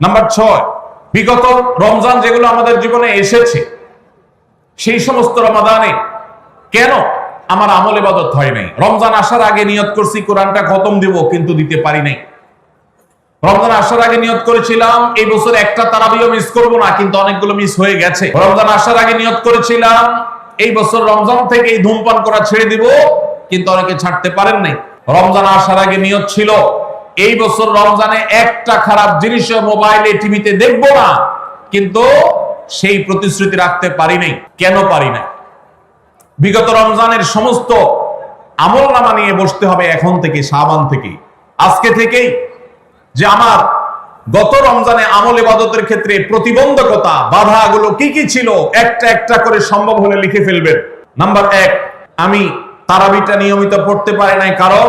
Number ছয়, বিগত রমজান যেগুলো আমাদের জীবনে এসেছে, সেই সমস্ত রমাদানে কেন আমার আমল ইবাদত হয় নাই? রমজান আসার আগে নিয়ত করছি, কোরআনটা খতম দিব, কিন্তু দিতে পারি নাই। রমজান আসার আগে নিয়ত করেছিলাম, এই বছর একটা তারাবিও মিস করব না, কিন্তু অনেকগুলো মিস হয়ে গেছে। রমজান আসার আগে নিয়ত করেছিলাম, এই বছর রমজান থেকে এই ধূমপান করা ছেড়ে দিব, কিন্তু অনেকে ছাড়তে পারেন নাই। রমজান আসার আগে নিয়ত ছিল এই বছর রমজানে একটা খারাপ জিনিস মোবাইলে, টিভিতে দেখব না। কিন্তু সেই প্রতিশ্রুতি রাখতে পারি নাই। কেন পারি না বিগত রমজানের সমস্ত আমল নামা নিয়ে বসতে হবে এখন থেকে সাবান থেকে। আজকে থেকেই যে আমার গত রমজানে আমল ইবাদতের ক্ষেত্রে প্রতিবন্ধকতা, বাধাগুলো কি কি ছিল, একটা একটা করে সম্ভব হলে লিখে ফেলবেন। নাম্বার এক, আমি তারাবিটা নিয়মিত পড়তে পারি নাই কারণ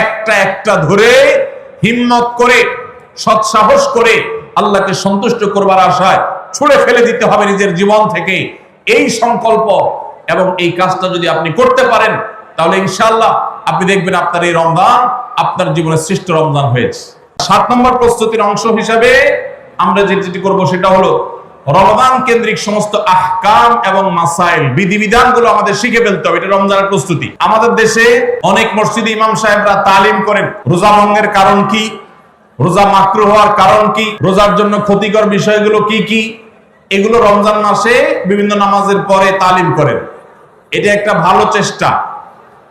একটা একটা ধরে হিম্মত করে, সৎসাহস করে আল্লাহকে সন্তুষ্ট করবার আশায় ছুড়ে ফেলে দিতে হবে নিজের জীবন থেকে। এই সংকল্প এবং এই কাজটা যদি আপনি করতে পারেন, তাহলে ইনশাআল্লাহ আপনি দেখবেন আপনার এই রমজান আপনার জীবনের শ্রেষ্ঠ রমজান হয়েছে। সাত নম্বর প্রস্তুতির অংশ হিসাবে আমরা যেটি করব সেটা হলো রমজান কেন্দ্রিক সমস্ত আহকাম এবং মাসাইল, বিধিবিধানগুলো আমাদের শিখে ফেলতে হবে। এটা রমজানের প্রস্তুতি। আমাদের দেশে অনেক মসজিদে ইমাম সাহেবরা তালিম করেন। রোজা ভঙ্গের কারণ কি? রোজা মাকরু হওয়ার কারণ কি? রোজার জন্য ক্ষতিকর বিষয়গুলো কি কি? এগুলো রমজান মাসে বিভিন্ন নামাজের পরে তালিম করেন। এটা একটা ভালো চেষ্টা।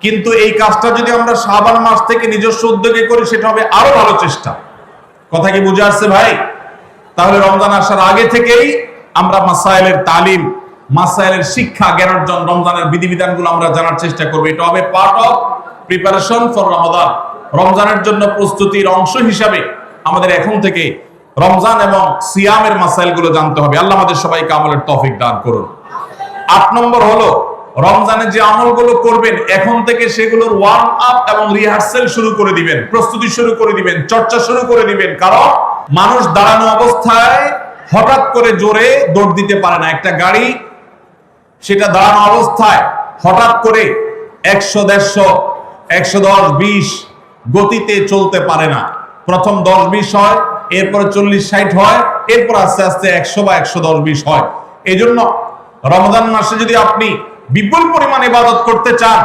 কিন্তু এই কাজটা যদি আমরা শাবান মাস থেকে নিজস্ব উদ্যোগে করি, সেটা হবে আরও ভালো চেষ্টা। কথা কি বুঝে আসছে ভাই? তাহলে রমজান আসার আগে থেকেই আমরা মাসাইলের তালিম মাসাইলের শিক্ষা, জ্ঞান অর্জন, রমজানের বিধিবিধানগুলো আমরা জানার চেষ্টা করব। এটা হবে part of preparation for Ramadan রমজানের জন্য প্রস্তুতির অংশ হিসাবে আমাদের এখন থেকে রমজান এবং সিয়ামের মাসাইলগুলো জানতে হবে। আল্লাহ আমাদের সবাইকে আমলের তফিক দান করুন। আট নম্বর হলো, রমজানে যে আমলগুলো করবেন, এখন থেকে সেগুলোর ওয়ার্ম আপ এবং রিহার্সেল শুরু করে দিবেন, প্রস্তুতি শুরু করে দিবেন, চর্চা শুরু করে দিবেন। কারণ মানুষ দাঁড়ানো অবস্থায় হঠাৎ করে জোরে দৌড় দিতে পারে না। একটা গাড়ি, সেটা দাঁড়ানো অবস্থায় হঠাৎ করে একশো, দেড়শো, একশো দশ, বিশ গতিতে চলতে পারে না। প্রথম দশ, বিশ হয়, এরপরে চল্লিশ, ষাট হয়, এরপর আস্তে আস্তে একশো বা একশো দশ, বিশ হয়। এই জন্য রমজান মাসে যদি আপনি বিপুল পরিমাণ ইবাদত করতে চান,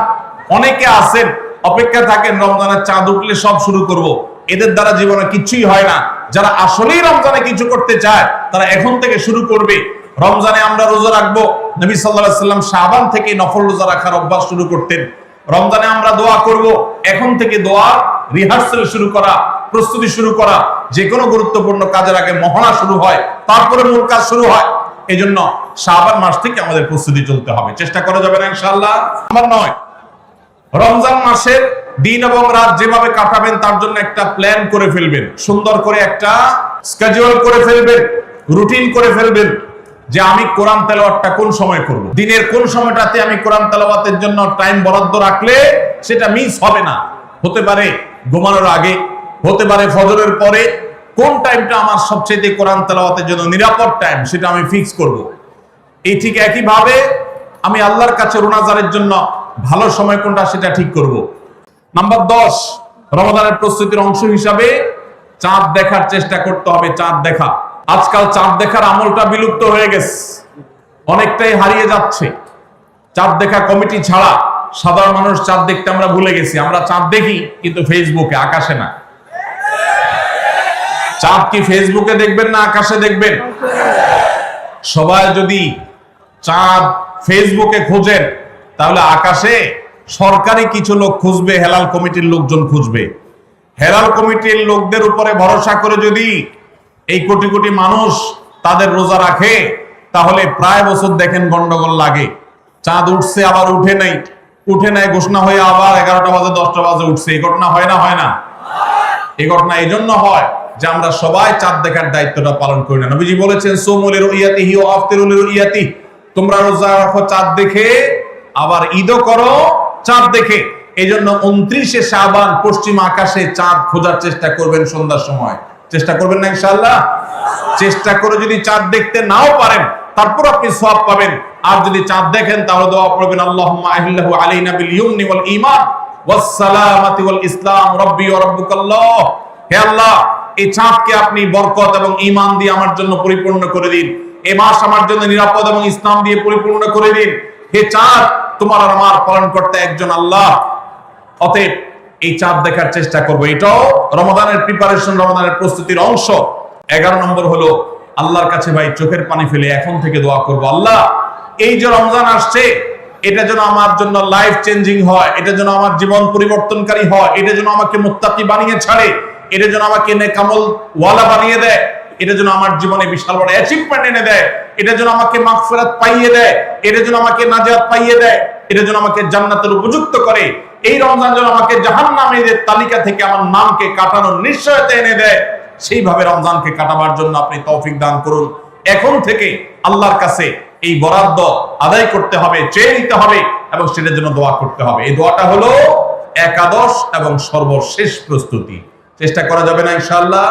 অনেকে আছেন অপেক্ষা থাকেন, রমজানের চাঁদ উঠলে সব শুরু করব। এদের দ্বারা জীবনে কিছুই হয় না। যারা আসলেই রমজানে কিছু করতে চায়, তারা এখন থেকে শুরু করবে। রমজানে আমরা রোজা রাখব। নবী সাল্লাহ সাল্লাম শাহবান থেকে নফল রোজা রাখার অভ্যাস শুরু করতেন। রমজানে আমরা দোয়া করব। এখন থেকে দোয়া, রিহার্সেল শুরু করা, প্রস্তুতি শুরু করা যে কোনো গুরুত্বপূর্ণ কাজের আগে মহড়া শুরু হয়, তারপরে মূল কাজ শুরু হয়। এই জন্য শাহবান মাস থেকে আমাদের প্রস্তুতি চলতে হবে। চেষ্টা করা যাবে না ইনশাআল্লাহ? আমার নয়। রমজান মাসের দিন এবং রাত যেভাবে কাটাবেন, তার জন্য একটা প্ল্যান করে ফেলবেন। সুন্দর করে একটা স্কেজুয়াল করে ফেলবেন রুটিন করে ফেলবেন যে আমি কোরআন তেলাওয়াতটা কোন সময় করব। দিনের কোন সময়টাতে আমি কোরআন তেলাওয়াতের জন্য টাইম বরাদ্দ রাখলে সেটা মিস হবে না। হতে পারে ঘুমানোর আগে, হতে পারে ফজরের পরে। কোন টাইমটা আমার সবচেয়ে কোরআন তেলাওয়াতের জন্য নিরাপদ টাইম সেটা আমি ফিক্স করব। এই ঠিক একইভাবে আমি আল্লাহর কাছে রোনাজারের জন্য ভালো সময় কোনটা, সেটা ঠিক করব। নাম্বার দশ রমাদানের প্রস্তুতির অংশ হিসাবে চাঁদ দেখার চেষ্টা করতে হবে, চাঁদ দেখা। আজকাল চাঁদ দেখার আমলটা বিলুপ্ত হয়ে গেছে। অনেকটাই হারিয়ে যাচ্ছে। চাঁদ দেখা কমিটি ছাড়া সাধারণ মানুষ চাঁদ দেখতে আমরা ভুলে গেছি। আমরা চাঁদ দেখি, কিন্তু ফেসবুকে, আকাশে না। চাঁদ কি ফেসবুকে দেখবেন না আকাশে দেখবেন? সবাই যদি চাঁদ ফেসবুকে খোঁজেন, তাহলে আকাশে সরকারি কিছু লোক খুঁজবে, হেলাল কমিটির লোকজন খুঁজবে। হেলাল কমিটির লোকদের উপরে ভরসা করে যদি এই কোটি কোটি মানুষ তাদের রোজা রাখে, তাহলে প্রায় বছর দেখেন গন্ডগোল লাগে। চাঁদ উঠছে, আবার উঠে নাই। উঠে নাই, ঘোষণা হয়ে আবার এগারোটা বাজে, দশটা বাজে উঠছে। এই ঘটনা হয় না হয় না? এই ঘটনা এই জন্য হয় যে আমরা সবাই চাঁদ দেখার দায়িত্বটা পালন করি না। নবীজি বলেছেন সোমলের ইয়াতি হি ও আফতিরুলের ইয়াতি তোমরা রোজা রাখো চাঁদ দেখে, আবার ঈদও করো চাঁদ দেখে। এই জন্য উনত্রিশে শাবান পশ্চিম আকাশে চাঁদ খোঁজার চেষ্টা করবেন সন্ধ্যার সময়। চেষ্টা করবেন না ইনশাআল্লাহ? চেষ্টা করে যদি চাঁদ দেখতে নাও পারেন, তারপর আপনি সব পাবেন। আর যদি চাঁদ দেখেন, তাহলে দোয়া পড়বেন আহিল্লাহু আলাইনা বিল ইউমনি ওয়াল ঈমান ওয়াস সালামাতি ওয়াল ইসলাম, রব্বি ওয়া রাব্বুকাল্লাহ। হে আল্লাহ, এই চাঁদকে আপনি বরকত এবং ঈমান দিয়ে আমার জন্য পরিপূর্ণ করে দিন। এই মাস আমার জন্য নিরাপদ এবং ইসলাম দিয়ে পরিপূর্ণ করে দিন। হে চাঁদ তোমার আর আমার পালন করতে একজন আল্লাহ। অতএব এই চাঁদ দেখার চেষ্টা করব। এটাও রমাদানের প্রিপারেশন রমাদানের প্রস্তুতির অংশ। এগারো নম্বর হলো, আল্লাহর কাছে ভাই চোখের পানি ফেলে এখন থেকে দোয়া করব, আল্লাহ, এই যে রমজান আসছে, এটা যেন আমার জন্য লাইফ চেঞ্জিং হয়, এটা যেন আমার জীবন পরিবর্তনকারী হয়, এটা যেন আমাকে মুত্তাকি বানিয়ে ছাড়ে, এটা যেন আমাকে নেকামল ওয়ালা বানিয়ে দেয়, এটা যেন আমার জীবনে বিশাল বড় অ্যাচিভমেন্ট এনে দেয়। এটা যেন আমাকে মাগফিরাত পাইয়ে দেয়, এটা যেন আমাকে নাজাত পাইয়ে দেয়, এটা যেন আমাকে জান্নাতের উপযুক্ত করে। এই রমজান যেন আমাকে জাহান্নামীদের তালিকা থেকে আমার নামকে কাটানোর নিশ্চয়তা এনে দেয়, সেইভাবে রমজানকে কাটাবার জন্য আপনি তৌফিক দান করুন। এখন থেকে আল্লাহর কাছে এই বরাদ্দ আদায় করতে হবে, চেয়ে নিতে হবে এবং সেটার জন্য দোয়া করতে হবে। এই দোয়াটা হলো একাদশ এবং সর্বশেষ প্রস্তুতি। চেষ্টা করা যাবে না ইনশাআল্লাহ?